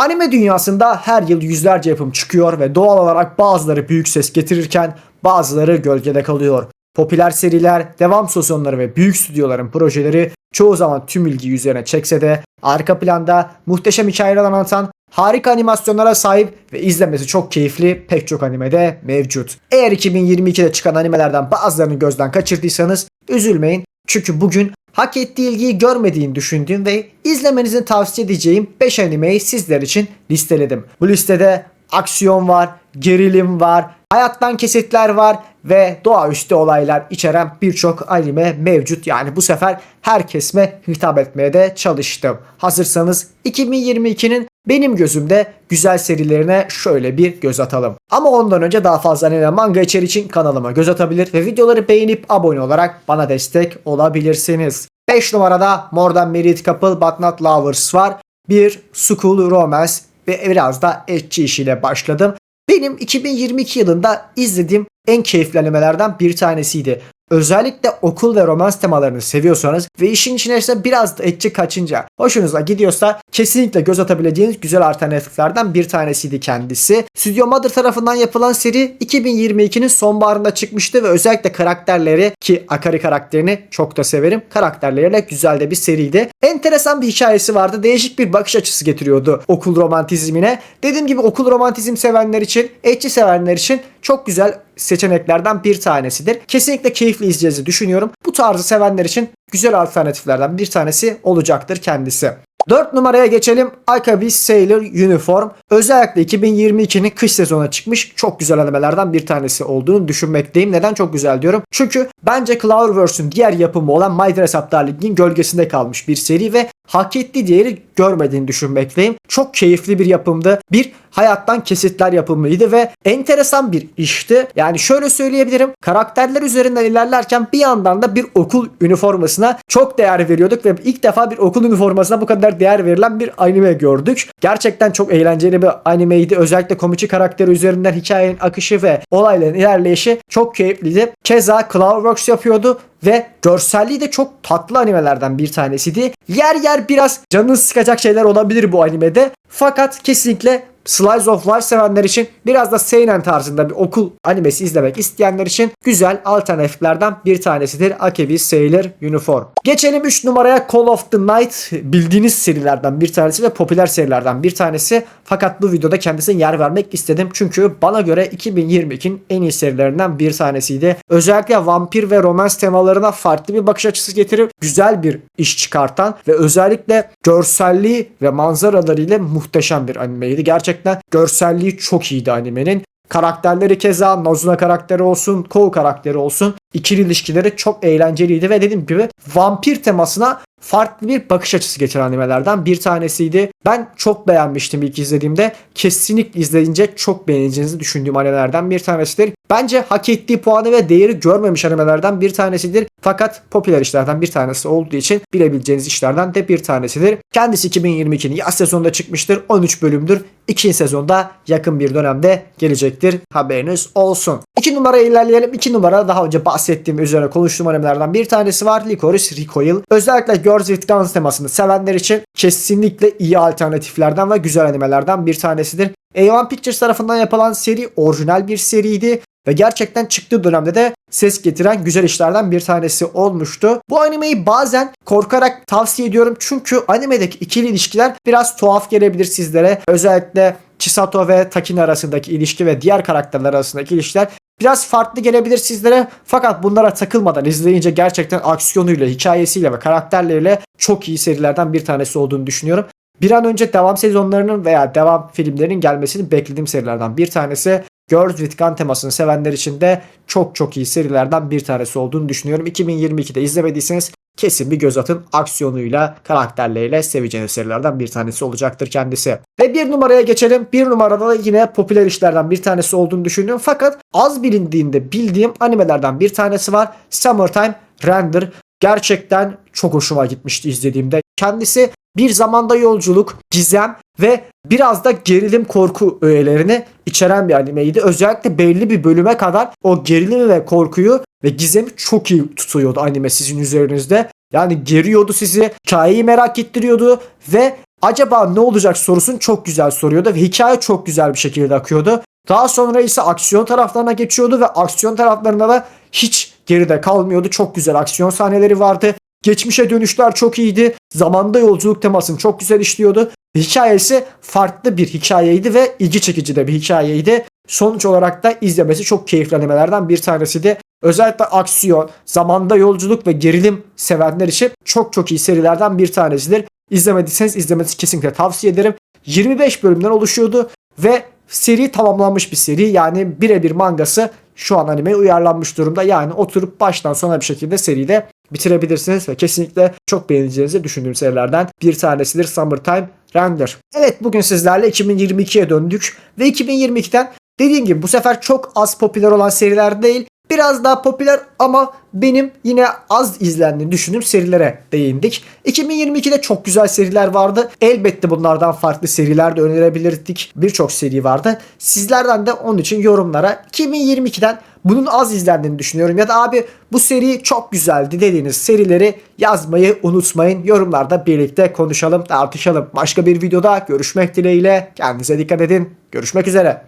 Anime dünyasında her yıl yüzlerce yapım çıkıyor ve doğal olarak bazıları büyük ses getirirken bazıları gölgede kalıyor. Popüler seriler, devam sezonları ve büyük stüdyoların projeleri çoğu zaman tüm ilgi üzerine çekse de arka planda muhteşem hikayeler anlatan harika animasyonlara sahip ve izlemesi çok keyifli pek çok animede mevcut. Eğer 2022'de çıkan animelerden bazılarını gözden kaçırdıysanız üzülmeyin. Çünkü bugün hak ettiği ilgiyi görmediğini düşündüğüm ve izlemenizi tavsiye edeceğim 5 animeyi sizler için listeledim. Bu listede aksiyon var, gerilim var, hayattan kesitler var ve doğaüstü olaylar içeren birçok anime mevcut. Yani bu sefer her kesme hitap etmeye de çalıştım. Hazırsanız 2022'nin benim gözümde güzel serilerine şöyle bir göz atalım. Ama ondan önce daha fazla anime manga içeri için kanalıma göz atabilir ve videoları beğenip abone olarak bana destek olabilirsiniz. 5 numarada More Than Married Couple But Not Lovers var. Bir School Romance ve biraz da etçi işiyle başladım. Benim 2022 yılında izlediğim en keyifli animelerden bir tanesiydi. Özellikle okul ve romans temalarını seviyorsanız ve işin içine ise biraz da etçi kaçınca hoşunuza gidiyorsa kesinlikle göz atabileceğiniz güzel alternatiflerden bir tanesiydi kendisi. Studio Mother tarafından yapılan seri 2022'nin sonbaharında çıkmıştı ve özellikle karakterleri ki Akari karakterini çok da severim. Karakterleriyle güzel de bir seriydi. Enteresan bir hikayesi vardı. Değişik bir bakış açısı getiriyordu okul romantizmine. Dediğim gibi okul romantizm sevenler için, etçi sevenler için çok güzel seçeneklerden bir tanesidir. Kesinlikle keyifli izleyeceğizi düşünüyorum. Bu tarzı sevenler için güzel alternatiflerden bir tanesi olacaktır kendisi. 4 numaraya geçelim. Akabi Sailor Uniform. Özellikle 2022'nin kış sezonuna çıkmış çok güzel animelerden bir tanesi olduğunu düşünmekteyim. Neden çok güzel diyorum? Çünkü bence Cloververse'ün diğer yapımı olan My Dress Up Darling'in gölgesinde kalmış bir seri ve hak ettiği değeri görmediğini düşünmekteyim. Çok keyifli bir yapımdı. Bir hayattan kesitler yapımıydı ve enteresan bir işti. Yani şöyle söyleyebilirim. Karakterler üzerinden ilerlerken bir yandan da bir okul üniformasına çok değer veriyorduk ve ilk defa bir okul üniformasına bu kadar değer verilen bir anime gördük. Gerçekten çok eğlenceli bir animeydi. Özellikle komiçi karakteri üzerinden hikayenin akışı ve olayların ilerleyişi çok keyifliydi. Keza Cloverworks yapıyordu ve görselliği de çok tatlı animelerden bir tanesiydi. Yer yer biraz canını sıkacak şeyler olabilir bu animede. Fakat kesinlikle Slice of Life sevenler için biraz da seinen tarzında bir okul animesi izlemek isteyenler için güzel alternatiflerden bir tanesidir Akebi Sailor Uniform. Geçelim 3 numaraya Call of the Night bildiğiniz serilerden bir tanesi ve popüler serilerden bir tanesi. Fakat bu videoda kendisine yer vermek istedim. Çünkü bana göre 2022'nin en iyi serilerinden bir tanesiydi. Özellikle vampir ve romans temalarına farklı bir bakış açısı getirip güzel bir iş çıkartan ve özellikle görselliği ve manzaralarıyla muhteşem bir animeydi. Gerçekten görselliği çok iyiydi animenin. Karakterleri keza Nozuna karakteri olsun, Kou karakteri olsun ikili ilişkileri çok eğlenceliydi ve dediğim gibi vampir temasına farklı bir bakış açısı geçiren animelerden bir tanesiydi. Ben çok beğenmiştim ilk izlediğimde. Kesinlikle izleyince çok beğeneceğinizi düşündüğüm animelerden bir tanesidir. Bence hak ettiği puanı ve değeri görmemiş animelerden bir tanesidir. Fakat popüler işlerden bir tanesi olduğu için bilebileceğiniz işlerden de bir tanesidir. Kendisi 2022'nin yaz sezonunda çıkmıştır. 13 bölümdür. İkinci sezonda yakın bir dönemde gelecektir. Haberiniz olsun. 2 numaraya ilerleyelim. 2 numara daha önce bahsettiğim üzerine konuştuğum animelerden bir tanesi var. Licorice Recoil. Özellikle Girls with Guns temasını sevenler için kesinlikle iyi alternatiflerden ve güzel animelerden bir tanesidir. A1 Pictures tarafından yapılan seri orijinal bir seriydi ve gerçekten çıktığı dönemde de ses getiren güzel işlerden bir tanesi olmuştu. Bu animeyi bazen korkarak tavsiye ediyorum çünkü animedeki ikili ilişkiler biraz tuhaf gelebilir sizlere. Özellikle Chisato ve Takin arasındaki ilişki ve diğer karakterler arasındaki ilişkiler biraz farklı gelebilir sizlere. Fakat bunlara takılmadan izleyince gerçekten aksiyonuyla, hikayesiyle ve karakterleriyle çok iyi serilerden bir tanesi olduğunu düşünüyorum. Bir an önce devam sezonlarının veya devam filmlerinin gelmesini beklediğim serilerden bir tanesi. Girls with Gun temasını sevenler için de çok çok iyi serilerden bir tanesi olduğunu düşünüyorum. 2022'de izlemediyseniz kesin bir göz atın. Aksiyonuyla, karakterleriyle seveceğiniz serilerden bir tanesi olacaktır kendisi. Ve bir numaraya geçelim. Bir numarada da yine popüler işlerden bir tanesi olduğunu düşünüyorum. Fakat az bilindiğinde bildiğim animelerden bir tanesi var. Summertime Render. Gerçekten çok hoşuma gitmişti izlediğimde. Kendisi bir zamanda yolculuk, gizem ve biraz da gerilim korku öğelerini içeren bir animeydi. Özellikle belli bir bölüme kadar o gerilimi ve korkuyu ve gizemi çok iyi tutuyordu anime sizin üzerinizde. Yani geriyordu sizi, hikayeyi merak ettiriyordu ve acaba ne olacak sorusunu çok güzel soruyordu ve hikaye çok güzel bir şekilde akıyordu. Daha sonra ise aksiyon taraflarına geçiyordu ve aksiyon taraflarında da hiç geride kalmıyordu. Çok güzel aksiyon sahneleri vardı. Geçmişe dönüşler çok iyiydi. Zamanda yolculuk temasını çok güzel işliyordu. Hikayesi farklı bir hikayeydi ve ilgi çekici de bir hikayeydi. Sonuç olarak da izlemesi çok keyifli animelerden bir tanesiydi. Özellikle aksiyon, zamanda yolculuk ve gerilim sevenler için çok çok iyi serilerden bir tanesidir. İzlemediyseniz izlemenizi kesinlikle tavsiye ederim. 25 bölümden oluşuyordu ve seri tamamlanmış bir seri. Yani birebir mangası şu an animeye uyarlanmış durumda. Yani oturup baştan sona bir şekilde seride bitirebilirsiniz ve kesinlikle çok beğeneceğinizi düşündüğüm serilerden bir tanesidir Summertime Render. Evet bugün sizlerle 2022'ye döndük ve 2022'den dediğim gibi bu sefer çok az popüler olan seriler değil biraz daha popüler ama benim yine az izlendiğini düşündüğüm serilere değindik. 2022'de çok güzel seriler vardı. Elbette bunlardan farklı seriler de önerebilirdik. Birçok seri vardı. Sizlerden de onun için yorumlara 2022'den bunun az izlendiğini düşünüyorum ya da abi bu seri çok güzeldi dediğiniz serileri yazmayı unutmayın. Yorumlarda birlikte konuşalım, tartışalım. Başka bir videoda görüşmek dileğiyle. Kendinize dikkat edin. Görüşmek üzere.